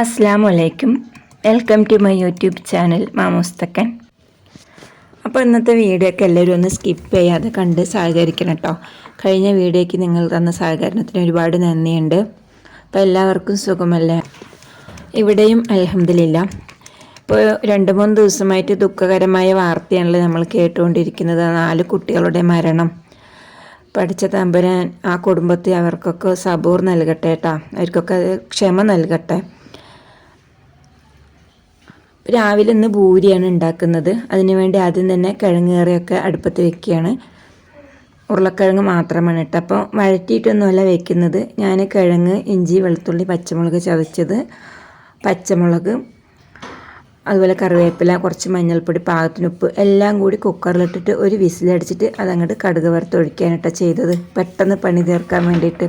അസ്സാം വലൈക്കും welcome to my YouTube channel മാമോസ്തക്കൻ. അപ്പോൾ ഇന്നത്തെ വീഡിയോ ഒക്കെ എല്ലാവരും ഒന്ന് സ്കിപ്പ് ചെയ്യാതെ കണ്ട് സഹകരിക്കണം കേട്ടോ കഴിഞ്ഞ വീഡിയോയ്ക്ക് നിങ്ങൾ തന്ന സഹകരണത്തിന് ഒരുപാട് നന്ദിയുണ്ട്. അപ്പോൾ എല്ലാവർക്കും സുഖമല്ലേ? ഇവിടെയും അലഹമില്ല ഇപ്പോൾ രണ്ട് മൂന്ന് ദിവസമായിട്ട് ദുഃഖകരമായ വാർത്തയാണല്ലോ നമ്മൾ കേട്ടുകൊണ്ടിരിക്കുന്നത്. നാല് കുട്ടികളുടെ മരണം. പഠിച്ച തമ്പുരാൻ ആ കുടുംബത്തെ അവർക്കൊക്കെ സബൂർ നൽകട്ടെ കേട്ടോ അവർക്കൊക്കെ ക്ഷമ നൽകട്ടെ. രാവിലെ ഇന്ന് പൂരിയാണ് ഉണ്ടാക്കുന്നത്. അതിനുവേണ്ടി ആദ്യം തന്നെ കിഴങ്ങ് കറിയൊക്കെ അടുപ്പത്ത് വെക്കുകയാണ്. ഉരുളക്കിഴങ്ങ് മാത്രമാണ് കേട്ടോ. അപ്പോൾ വഴറ്റിയിട്ടൊന്നുമല്ല വെക്കുന്നത്. ഞാൻ കിഴങ്ങ് ഇഞ്ചി വെളുത്തുള്ളി പച്ചമുളക് ചതച്ചത് പച്ചമുളക് അതുപോലെ കറിവേപ്പില കുറച്ച് മഞ്ഞൾപ്പൊടി പാകത്തിന് ഉപ്പ് എല്ലാം കൂടി കുക്കറിലിട്ടിട്ട് ഒരു വിസിലടിച്ചിട്ട് അതങ്ങോട്ട് കടുക് വറുത്തൊഴിക്കാനിട്ട് ചെയ്തത്. പെട്ടെന്ന് പണി തീർക്കാൻ വേണ്ടിയിട്ട്.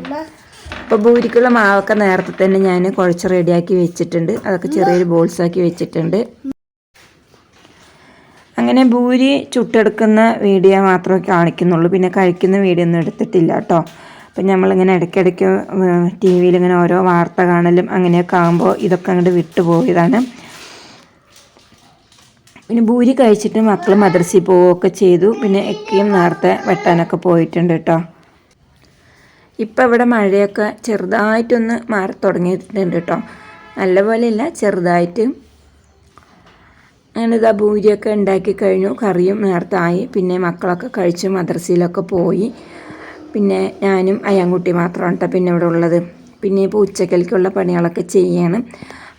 അപ്പോൾ ഭൂരിക്കുള്ള മാവൊക്കെ നേരത്തെ തന്നെ ഞാൻ കുഴച്ച് റെഡിയാക്കി വെച്ചിട്ടുണ്ട്. അതൊക്കെ ചെറിയൊരു ബോൾസാക്കി വെച്ചിട്ടുണ്ട്. അങ്ങനെ ഭൂരി ചുട്ടെടുക്കുന്ന വീഡിയോ മാത്രമേ കാണിക്കുന്നുള്ളൂ. പിന്നെ കഴിക്കുന്ന വീഡിയോ ഒന്നും എടുത്തിട്ടില്ല കേട്ടോ. അപ്പം നമ്മളിങ്ങനെ ഇടയ്ക്കിടയ്ക്ക് ടി വിയിൽ ഇങ്ങനെ ഓരോ വാർത്ത കാണലും അങ്ങനെയൊക്കെ ആകുമ്പോൾ ഇതൊക്കെ അങ്ങോട്ട് വിട്ടുപോയതാണ് പിന്നെ ഭൂരി കഴിച്ചിട്ട് മക്കൾ മദ്രസയിൽ പോവുകയൊക്കെ ചെയ്തു. പിന്നെ എക്കയും നേരത്തെ വെട്ടാനൊക്കെ പോയിട്ടുണ്ട് കേട്ടോ. ഇപ്പം ഇവിടെ മഴയൊക്കെ ചെറുതായിട്ടൊന്ന് മാറി തുടങ്ങിയിട്ടുണ്ട് കേട്ടോ നല്ലപോലെ ഇല്ല ചെറുതായിട്ട്. അങ്ങനെ ഇതാ ഭൂരിയൊക്കെ ഉണ്ടാക്കി കഴിഞ്ഞു കറിയും നേരത്തെ ആയി. പിന്നെ മക്കളൊക്കെ കഴിച്ച് മദ്രസയിലൊക്കെ പോയി. പിന്നെ ഞാനും അയ്യാൻകുട്ടി മാത്രമാണ് കേട്ടോ പിന്നെ ഇവിടെ ഉള്ളത്. പിന്നെ ഇപ്പോൾ ഉച്ചക്കലേക്കുള്ള പണികളൊക്കെ ചെയ്യണം.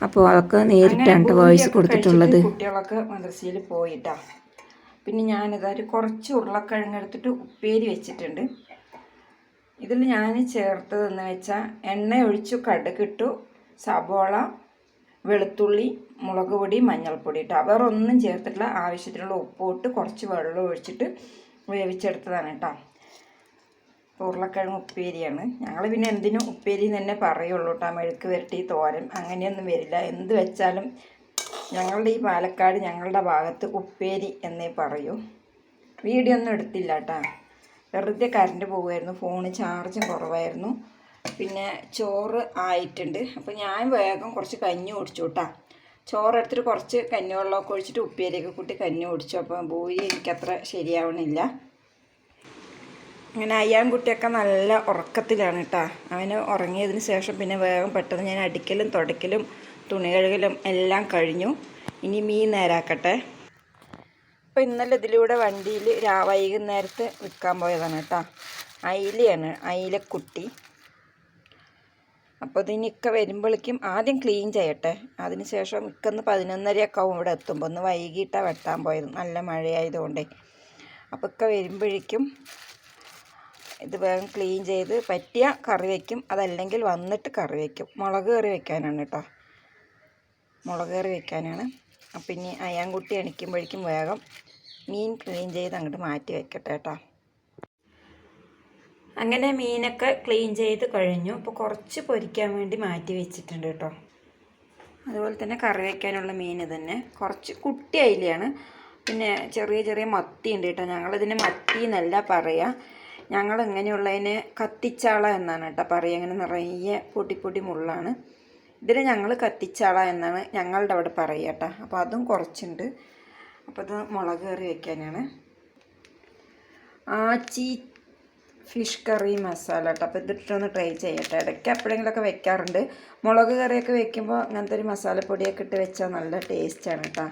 അപ്പോൾ അതൊക്കെ നേരിട്ടാണ് വോയിസ് കൊടുത്തിട്ടുള്ളത്. കുട്ടികളൊക്കെ മദ്രസയിൽ പോയിട്ടാ പിന്നെ ഞാനിതാ ഒരു കുറച്ച് ഉരുളക്കിഴങ്ങ് എടുത്തിട്ട് ഉപ്പേരി വെച്ചിട്ടുണ്ട്. ഇതിൽ ഞാൻ ചേർത്തതെന്ന് വെച്ചാൽ എണ്ണ ഒഴിച്ചു കടുകിട്ടു സബോള വെളുത്തുള്ളി മുളക് പൊടി മഞ്ഞൾപ്പൊടി ഇട്ടു. വേറെ ഒന്നും ചേർത്തിട്ടില്ല. ആവശ്യത്തിനുള്ള ഉപ്പ് ഇട്ട് കുറച്ച് വെള്ളം ഒഴിച്ചിട്ട് വേവിച്ചെടുത്തതാണ് കേട്ടോ. ഉരുളക്കിഴങ്ങ് ഉപ്പേരിയാണ്. ഞങ്ങൾ പിന്നെ എന്തിനും ഉപ്പേരി തന്നെ പറയുള്ളൂ കേട്ടോ. മെഴുക്ക് വരട്ടി തോരൻ അങ്ങനെയൊന്നും വരില്ല. എന്ത് വെച്ചാലും ഞങ്ങളുടെ ഈ പാലക്കാട് ഞങ്ങളുടെ ഭാഗത്ത് ഉപ്പേരി എന്നേ പറയൂ. വീഡിയോ ഒന്നും എടുത്തില്ല കേട്ടോ. വെറുതെ കറണ്ട് പോകുമായിരുന്നു ഫോണ് ചാർജും കുറവായിരുന്നു. പിന്നെ ചോറ് ആയിട്ടുണ്ട്. അപ്പോൾ ഞാൻ വേഗം കുറച്ച് കഞ്ഞി കുടിച്ചു കേട്ടാ ചോറ് എടുത്തിട്ട് കുറച്ച് കഞ്ഞിവെള്ളമൊക്കെ ഒഴിച്ചിട്ട് ഉപ്പേരിയൊക്കെ കൂട്ടി കഞ്ഞി കുടിച്ചു. അപ്പോൾ ഭൂരി എനിക്കത്ര ശരിയാവണില്ല. അങ്ങനെ അയ്യാൻകുട്ടിയൊക്കെ നല്ല ഉറക്കത്തിലാണ് കേട്ടോ അവന് ഉറങ്ങിയതിന് ശേഷം പിന്നെ വേഗം പെട്ടെന്ന് ഞാൻ അടിക്കലും തുടയ്ക്കലും തുണി കഴുകലും എല്ലാം കഴിഞ്ഞു. ഇനി മീൻ നേരാക്കട്ടെ. അപ്പോൾ ഇന്നലെ ഇതിലൂടെ വണ്ടിയിൽ രാ വൈകുന്നേരത്ത് വിൽക്കാൻ പോയതാണ് കേട്ടോ. അയിലയാണ് അയിലക്കുട്ടി. അപ്പോൾ ഇതിന് ഇക്ക വരുമ്പോഴേക്കും ആദ്യം ക്ലീൻ ചെയ്യട്ടെ. അതിന് ശേഷം ഇക്കൊന്ന് പതിനൊന്നരയൊക്കെ ആവും ഇവിടെ എത്തുമ്പോൾ ഒന്ന് വൈകിട്ടാണ് വെട്ടാൻ പോയത്. നല്ല മഴയായതുകൊണ്ടേ. അപ്പോൾ ഇക്ക വരുമ്പോഴേക്കും ഇത് വേഗം ക്ലീൻ ചെയ്ത് പറ്റിയ കറി വയ്ക്കും അതല്ലെങ്കിൽ വന്നിട്ട് കറി വയ്ക്കും മുളക് കറി വയ്ക്കാനാണ് കേട്ടോ. മുളക് കറി വെക്കാനാണ്. അപ്പം ഇനി അയാൻകുട്ടി എണിക്കുമ്പോഴേക്കും വേഗം മീൻ ക്ലീൻ ചെയ്ത് അങ്ങോട്ട് മാറ്റി വെക്കട്ടെ കേട്ടോ. അങ്ങനെ മീനൊക്കെ ക്ലീൻ ചെയ്ത് കഴിഞ്ഞു. അപ്പോൾ കുറച്ച് പൊരിക്കാൻ വേണ്ടി മാറ്റി വെച്ചിട്ടുണ്ട് കേട്ടോ. അതുപോലെ തന്നെ കറി വയ്ക്കാനുള്ള മീൻ തന്നെ കുറച്ച് കുട്ടി അയിലയാണ്. പിന്നെ ചെറിയ ചെറിയ മത്തി ഉണ്ട് കേട്ടോ. ഞങ്ങളിതിന് മത്തി എന്നല്ല പറയുക ഞങ്ങൾ ഇങ്ങനെയുള്ളതിന് കത്തിച്ചാള എന്നാണ് കേട്ടോ പറയുക അങ്ങനെ നിറയെ പൊടി പൊടി മുള്ളാണ്. ഇതിന് ഞങ്ങൾ കത്തിച്ചാള എന്നാണ് ഞങ്ങളുടെ അവിടെ പറയുക അപ്പോൾ അതും കുറച്ചുണ്ട്. അപ്പോൾ ഇത് മുളക് കറി വെക്കാനാണ് ആച്ചി ഫിഷ് കറി മസാല കേട്ടോ. അപ്പോൾ ഇതിട്ടൊന്ന് ട്രൈ ചെയ്യട്ടെ. ഇടയ്ക്ക് എപ്പോഴെങ്കിലുമൊക്കെ വെക്കാറുണ്ട് മുളക് കറിയൊക്കെ വെക്കുമ്പോൾ അങ്ങനത്തെ ഒരു മസാലപ്പൊടിയൊക്കെ ഇട്ട് വെച്ചാൽ നല്ല ടേസ്റ്റാണ് കേട്ടോ.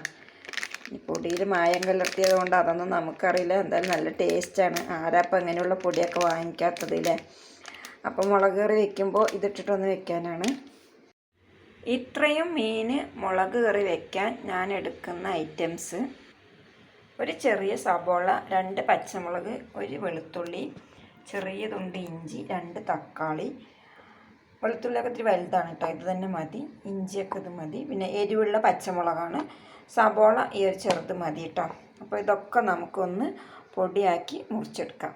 ഈ പൊടിയിൽ മായം കലർത്തിയത് കൊണ്ട് അതൊന്നും നമുക്കറിയില്ല. എന്തായാലും നല്ല ടേസ്റ്റാണ്. ആരാപ്പം അങ്ങനെയുള്ള പൊടിയൊക്കെ വാങ്ങിക്കാത്തതില്ലേ അപ്പോൾ മുളക് കറി വെക്കുമ്പോൾ ഇതിട്ടിട്ടൊന്ന് വെക്കാനാണ് ഇത്രയും മീൻ മുളക് കറി വെക്കാൻ ഞാൻ എടുക്കുന്ന ഐറ്റംസ്. ഒരു ചെറിയ സബോള രണ്ട് പച്ചമുളക് ഒരു വെളുത്തുള്ളി ചെറിയ തുണ്ട് ഇഞ്ചി രണ്ട് തക്കാളി. വെളുത്തുള്ളിയൊക്കെ ഇത്തിരി വലുതാണ് കേട്ടോ ഇത് തന്നെ മതി. ഇഞ്ചിയൊക്കെ ഇത് മതി. പിന്നെ എരിവുള്ള പച്ചമുളകാണ്. സബോള ഈ ഒരു ചെറുത് മതി കേട്ടോ. അപ്പോൾ ഇതൊക്കെ നമുക്കൊന്ന് പൊടിയാക്കി മുറിച്ചെടുക്കാം.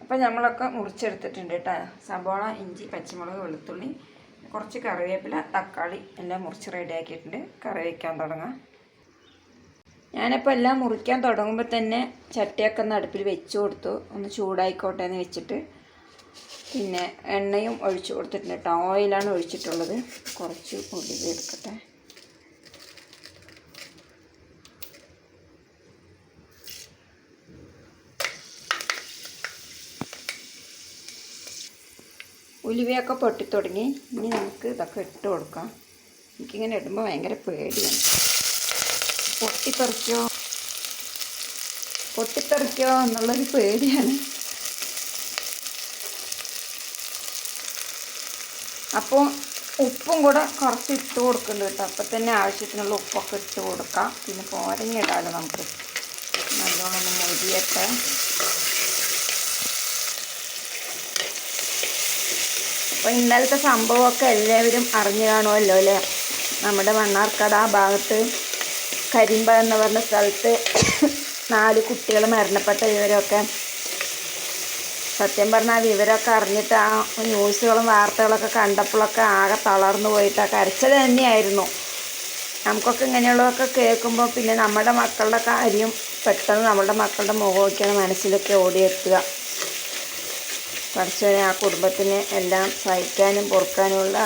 അപ്പോൾ നമ്മളൊക്കെ മുറിച്ചെടുത്തിട്ടുണ്ട് കേട്ടോ. സബോള ഇഞ്ചി പച്ചമുളക് വെളുത്തുള്ളി. കുറച്ച് കറിവേപ്പില തക്കാളി എല്ലാം മുറിച്ച് റെഡിയാക്കിയിട്ടുണ്ട് കറി വയ്ക്കാൻ തുടങ്ങാം. ഞാനിപ്പോൾ എല്ലാം മുറിക്കാൻ തുടങ്ങുമ്പോൾ തന്നെ ചട്ടിയൊക്കെ ഒന്ന് അടുപ്പിൽ വെച്ച് കൊടുത്തു. ഒന്ന് ചൂടായിക്കോട്ടെ എന്ന് വെച്ചിട്ട്. പിന്നെ എണ്ണയും ഒഴിച്ചു കൊടുത്തിട്ടുണ്ട്. കേട്ടോ. ഓയിലാണ് ഒഴിച്ചിട്ടുള്ളത്. കുറച്ച് പൊടി എടുക്കട്ടെ. ഉലുവയൊക്കെ പൊട്ടിത്തുടങ്ങി. ഇനി നമുക്ക് ഇതൊക്കെ ഇട്ട് കൊടുക്കാം. എനിക്കിങ്ങനെ ഇടുമ്പോൾ ഭയങ്കര പേടിയാണ്. പൊട്ടിത്തെറിക്കോ? പൊട്ടിത്തെറിക്കോ എന്നുള്ളൊരു പേടിയാണ്. അപ്പോൾ ഉപ്പും കൂടെ കുറച്ച് ഇട്ട് കൊടുക്കുന്നുണ്ട് കേട്ടോ. അപ്പം തന്നെ ആവശ്യത്തിനുള്ള ഉപ്പൊക്കെ ഇട്ട് കൊടുക്കാം. പിന്നെ പോരങ്ങിടാലോ നമുക്ക്. നല്ലോണം മൊരിയട്ടെ അപ്പോൾ ഇന്നലത്തെ സംഭവമൊക്കെ എല്ലാവരും അറിഞ്ഞു കാണുമല്ലോ അല്ലേ? നമ്മുടെ മണ്ണാർക്കാട് ആ ഭാഗത്ത് കരിമ്പ എന്ന് പറഞ്ഞ സ്ഥലത്ത് നാല് കുട്ടികൾ മരണപ്പെട്ട വിവരമൊക്കെ. സത്യം പറഞ്ഞാൽ വിവരമൊക്കെ അറിഞ്ഞിട്ട് ആ ന്യൂസുകളും വാർത്തകളൊക്കെ കണ്ടപ്പോഴൊക്കെ ആകെ തളർന്നു പോയിട്ട് ആ കരച്ചൽ തന്നെയായിരുന്നു. നമുക്കൊക്കെ ഇങ്ങനെയുള്ളതൊക്കെ കേൾക്കുമ്പോൾ പിന്നെ നമ്മുടെ മക്കളുടെ കാര്യം പെട്ടെന്ന് നമ്മുടെ മക്കളുടെ മുഖമൊക്കെയാണ് മനസ്സിലൊക്കെ ഓടിയെത്തുക. പഠിച്ചവനെ ആ കുടുംബത്തിന് എല്ലാം സഹിക്കാനും പൊറുക്കാനുമുള്ള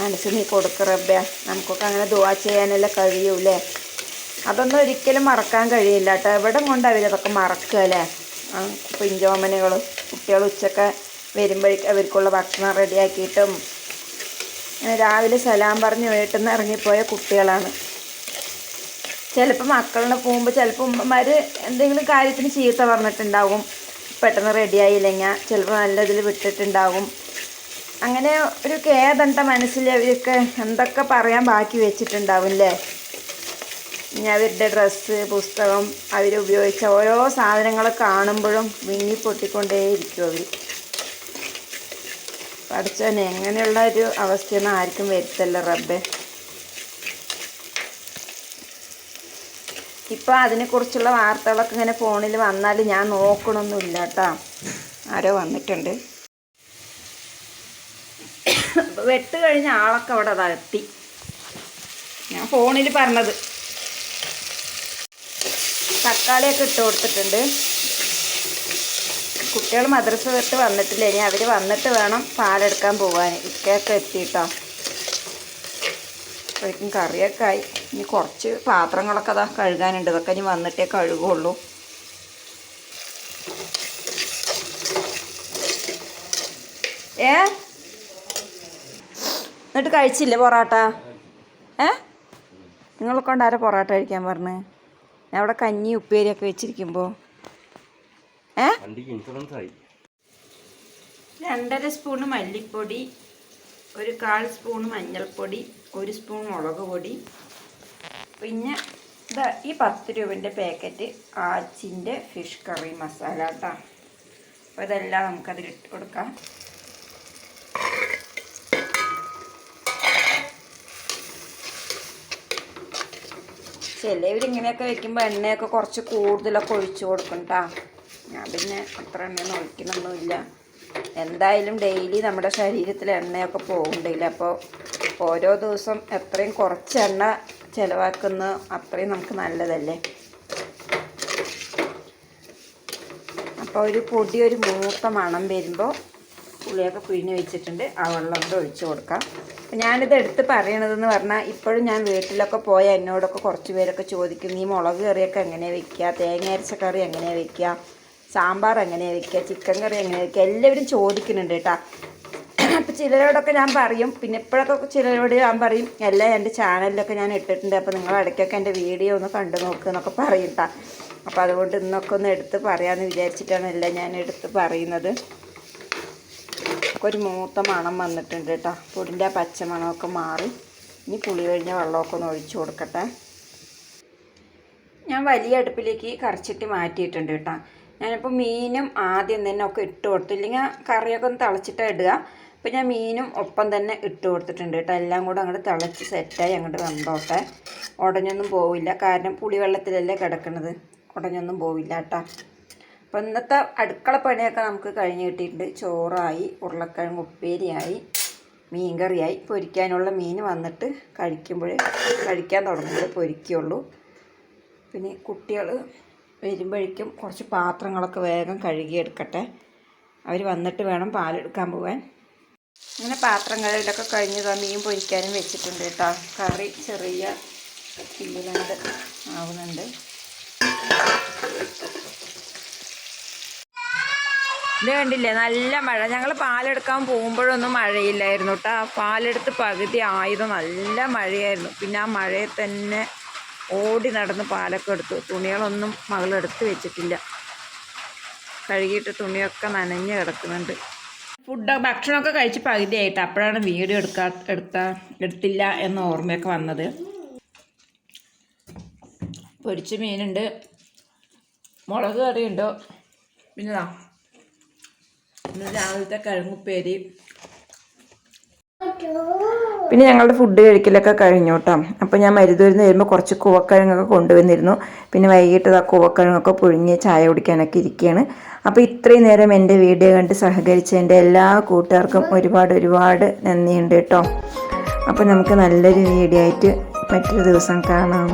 മനസ്സ് നീ കൊടുക്കറബ്ബ നമുക്കൊക്കെ അങ്ങനെ ദുവാ ചെയ്യാനല്ലേ കഴിയൂലേ? അതൊന്നും ഒരിക്കലും മറക്കാൻ കഴിയില്ല കേട്ടോ. എവിടെ കൊണ്ട് അതൊക്കെ മറക്കുക അല്ലേ? പിഞ്ചോമനകളും കുട്ടികൾ ഉച്ചയ്ക്ക് വരുമ്പോഴേക്ക് അവർക്കുള്ള ഭക്ഷണം റെഡിയാക്കിയിട്ടും രാവിലെ സലാം പറഞ്ഞ് വീട്ടിൽ നിന്ന് ഇറങ്ങിപ്പോയ കുട്ടികളാണ്. ചിലപ്പോൾ മക്കളിനെ പോകുമ്പോൾ ചിലപ്പോൾ ഉമ്മമാർ എന്തെങ്കിലും കാര്യത്തിന് ചീത്ത പറഞ്ഞിട്ടുണ്ടാവും. പെട്ടെന്ന് റെഡിയായില്ലെങ്കിൽ ചിലപ്പോൾ നല്ലതിൽ വിട്ടിട്ടുണ്ടാകും അങ്ങനെ ഒരു കേദന്ത മനസ്സിൽ അവർക്ക് എന്തൊക്കെ പറയാൻ ബാക്കി വെച്ചിട്ടുണ്ടാവും അല്ലേ ഇനി അവരുടെ ഡ്രസ്സ് പുസ്തകം അവരുപയോഗിച്ച ഓരോ സാധനങ്ങൾ കാണുമ്പോഴും വിങ്ങി പൊട്ടിക്കൊണ്ടേയിരിക്കും അവർ പഠിച്ചവനെ എങ്ങനെയുള്ള ഒരു അവസ്ഥയൊന്നും ആർക്കും വരുത്തല്ല റബ്ബെ. ഇപ്പം അതിനെക്കുറിച്ചുള്ള വാർത്തകളൊക്കെ ഇങ്ങനെ ഫോണിൽ വന്നാൽ ഞാൻ നോക്കണമൊന്നുമില്ല കേട്ടോ. ആരോ വന്നിട്ടുണ്ട്. അപ്പോൾ വെട്ട് കഴിഞ്ഞ ആളൊക്കെ അവിടെ അതെത്തി ഞാൻ ഫോണിൽ പറഞ്ഞത്. തക്കാളിയൊക്കെ ഇട്ട് കൊടുത്തിട്ടുണ്ട്. കുട്ടികൾ മദ്രസ വിട്ട് വന്നിട്ടില്ല. ഇനി അവർ വന്നിട്ട് വേണം പാലെടുക്കാൻ പോകാൻ ഇക്കയൊക്കെ എത്തിയിട്ടോ അപ്പോഴേക്കും കറിയൊക്കെ ആയി. ഇനി കുറച്ച് പാത്രങ്ങളൊക്കെ അതാ കഴുകാനുണ്ട്. ഇതൊക്കെ ഇനി വന്നിട്ടേ കഴുകുള്ളൂ. ഏ? എന്നിട്ട് കഴിച്ചില്ലേ പൊറോട്ട? ഏ? നിങ്ങളൊക്കെ ഉണ്ടാരെ പൊറോട്ട കഴിക്കാൻ പറഞ്ഞ്? ഞാൻ അവിടെ കഞ്ഞി ഉപ്പേരിയൊക്കെ വെച്ചിരിക്കുമ്പോൾ ഏ? രണ്ടര സ്പൂണ് മല്ലിപ്പൊടി ഒരു കാൽ സ്പൂൺ മഞ്ഞൾപ്പൊടി ഒരു സ്പൂൺ മുളക് പൊടി പിന്നെ ഇതാ ഈ പത്ത് രൂപന്റെ പാക്കറ്റ് ആച്ചിന്റെ ഫിഷ് കറി മസാല കേട്ടോ അപ്പോൾ ഇതെല്ലാം നമുക്കതിൽ ഇട്ട് കൊടുക്കാം. ചിലവരിങ്ങനെയൊക്കെ വെക്കുമ്പോൾ എണ്ണയൊക്കെ കുറച്ച് കൂടുതലൊക്കെ ഒഴിച്ചു കൊടുക്കും കേട്ടോ ഞാൻ പിന്നെ അത്ര എണ്ണയൊന്നും ഒഴിക്കണമൊന്നുമില്ല എന്തായാലും ഡെയിലി നമ്മുടെ ശരീരത്തിൽ എണ്ണയൊക്കെ പോകണ്ടില്ല അപ്പോൾ ഓരോ ദിവസം എത്രയും കുറച്ച് എണ്ണ ചിലവാക്കുന്ന അത്രയും നമുക്ക് നല്ലതല്ലേ? അപ്പോൾ ഒരു പൊടി ഒരു മൂത്ത മണം വരുമ്പോൾ പുളിയൊക്കെ പിഴിഞ്ഞ് വെച്ചിട്ടുണ്ട്. ആ വെള്ളം കൊണ്ട് ഒഴിച്ച് കൊടുക്കാം. അപ്പം ഞാനിത് എടുത്ത് പറയണതെന്ന് പറഞ്ഞാൽ ഇപ്പോഴും ഞാൻ വീട്ടിലൊക്കെ പോയ എന്നോടൊക്കെ കുറച്ച് പേരൊക്കെ ചോദിക്കും നീ മുളക് കറിയൊക്കെ എങ്ങനെ വെക്കുക തേങ്ങ അരച്ച കറി എങ്ങനെയാണ് വെക്കുക സാമ്പാർ എങ്ങനെ വെക്കുക ചിക്കൻ കറി എങ്ങനെ വെക്കുക എല്ലാവരും ചോദിക്കുന്നുണ്ട് കേട്ടോ. അപ്പോൾ ചിലരോടൊക്കെ ഞാൻ പറയും. പിന്നെ ഇപ്പോഴൊക്കെ ചിലരോട് ഞാൻ പറയും എല്ലാം എന്റെ ചാനലിലൊക്കെ ഞാൻ ഇട്ടിട്ടുണ്ട്. അപ്പോൾ നിങ്ങൾ ഇടയ്ക്കൊക്കെ എന്റെ വീഡിയോ ഒന്ന് കണ്ടു നോക്കുക എന്നൊക്കെ പറയും കേട്ടോ അപ്പോൾ അതുകൊണ്ട് ഇന്നൊക്കെ ഒന്ന് എടുത്ത് പറയാമെന്ന് വിചാരിച്ചിട്ടാണ് എല്ലാം ഞാൻ എടുത്ത് പറയുന്നത്. ഒരു മൂത്ത മണം വന്നിട്ടുണ്ട് കേട്ടോ പൊടിന്റെ ആ പച്ചമണമൊക്കെ മാറി. ഇനി പുളി കഴിഞ്ഞ വെള്ളമൊക്കെ ഒന്ന് ഒഴിച്ചു കൊടുക്കട്ടെ. ഞാൻ വലിയ അടുപ്പിലേക്ക് കറച്ചിട്ട് മാറ്റിയിട്ടുണ്ട് കേട്ടോ ഞാനിപ്പോൾ മീനും ആദ്യം തന്നെ ഒക്കെ ഇട്ട് കൊടുത്തു. ഇല്ലെങ്കിൽ കറിയൊക്കെ ഒന്ന് തിളച്ചിട്ടാണ് ഇടുക. അപ്പോൾ ഞാൻ മീനും ഒപ്പം തന്നെ ഇട്ട് കൊടുത്തിട്ടുണ്ട് കേട്ടോ. എല്ലാം കൂടെ അങ്ങോട്ട് തിളച്ച് സെറ്റായി അങ്ങോട്ട് വന്നോട്ടെ ഉടഞ്ഞൊന്നും പോവില്ല. കാരണം പുളിവെള്ളത്തിലല്ലേ കിടക്കുന്നത് ഉടഞ്ഞൊന്നും പോവില്ല കേട്ടോ. അപ്പം ഇന്നത്തെ അടുക്കള പണിയൊക്കെ നമുക്ക് കഴിഞ്ഞ് കിട്ടിയിട്ടുണ്ട്. ചോറായി ഉരുളക്കിഴങ്ങ് ഉപ്പേരിയായി മീൻകറിയായി. പൊരിക്കാനുള്ള മീൻ വന്നിട്ട് കഴിക്കുമ്പോൾ കഴിക്കാൻ തുടങ്ങുമ്പോൾ പൊരിക്കുള്ളൂ. പിന്നെ കുട്ടികൾ വരുമ്പോഴേക്കും കുറച്ച് പാത്രങ്ങളൊക്കെ വേഗം കഴുകിയെടുക്കട്ടെ. അവർ വന്നിട്ട് വേണം പാലെടുക്കാൻ പോകാൻ അങ്ങനെ പാത്രം കഴുകലൊക്കെ കഴിഞ്ഞതാ മീൻ പൊരിക്കാനും വെച്ചിട്ടുണ്ട് കേട്ടോ. കറി ചെറിയ തീയിലുണ്ട് ആവുന്നുണ്ട്. ഇത് കണ്ടില്ലേ? നല്ല മഴ. ഞങ്ങൾ പാലെടുക്കാൻ പോകുമ്പോഴൊന്നും മഴയില്ലായിരുന്നു കേട്ടോ. പാലെടുത്ത് പകുതി ആയത് നല്ല മഴയായിരുന്നു. പിന്നെ ആ മഴയെ തന്നെ ഓടി നടന്ന് പാലൊക്കെ എടുത്തു. തുണികളൊന്നും മകളെടുത്ത് വെച്ചിട്ടില്ല. കഴുകിയിട്ട് തുണിയൊക്കെ നനഞ്ഞ് കിടക്കുന്നുണ്ട്. ഫുഡ് ഭക്ഷണമൊക്കെ കഴിച്ച് പകുതിയായിട്ട്. അപ്പോഴാണ് വീഡിയോ എടുക്കാ എടുത്ത എടുത്തില്ല എന്ന ഓർമ്മയൊക്കെ വന്നത്. പൊരിച്ച മീനുണ്ട്. മുളക് കറിയുണ്ട്. പിന്നെ രാവിലത്തെ കിഴങ്ങുപ്പേരി. പിന്നെ ഞങ്ങളുടെ ഫുഡ് കഴിക്കലൊക്കെ കഴിഞ്ഞു കേട്ടോ. അപ്പോൾ ഞാൻ മരുതൂരിന്ന് വരുമ്പോൾ കുറച്ച് കൂവക്കിഴങ്ങൊക്കെ കൊണ്ടുവന്നിരുന്നു. പിന്നെ വൈകിട്ട് ആ കൂവക്കിഴങ്ങൊക്കെ പുഴുങ്ങി ചായ കുടിക്കാനൊക്കെ ഇരിക്കുകയാണ്. അപ്പോൾ ഇത്രയും നേരം എന്റെ വീഡിയോ കണ്ട് സഹകരിച്ച എന്റെ എല്ലാ കൂട്ടുകാർക്കും ഒരുപാട് ഒരുപാട് നന്ദിയുണ്ട് കേട്ടോ. അപ്പോൾ നമുക്ക് നല്ലൊരു വീഡിയോ ആയിട്ട് മറ്റൊരു ദിവസം കാണാം.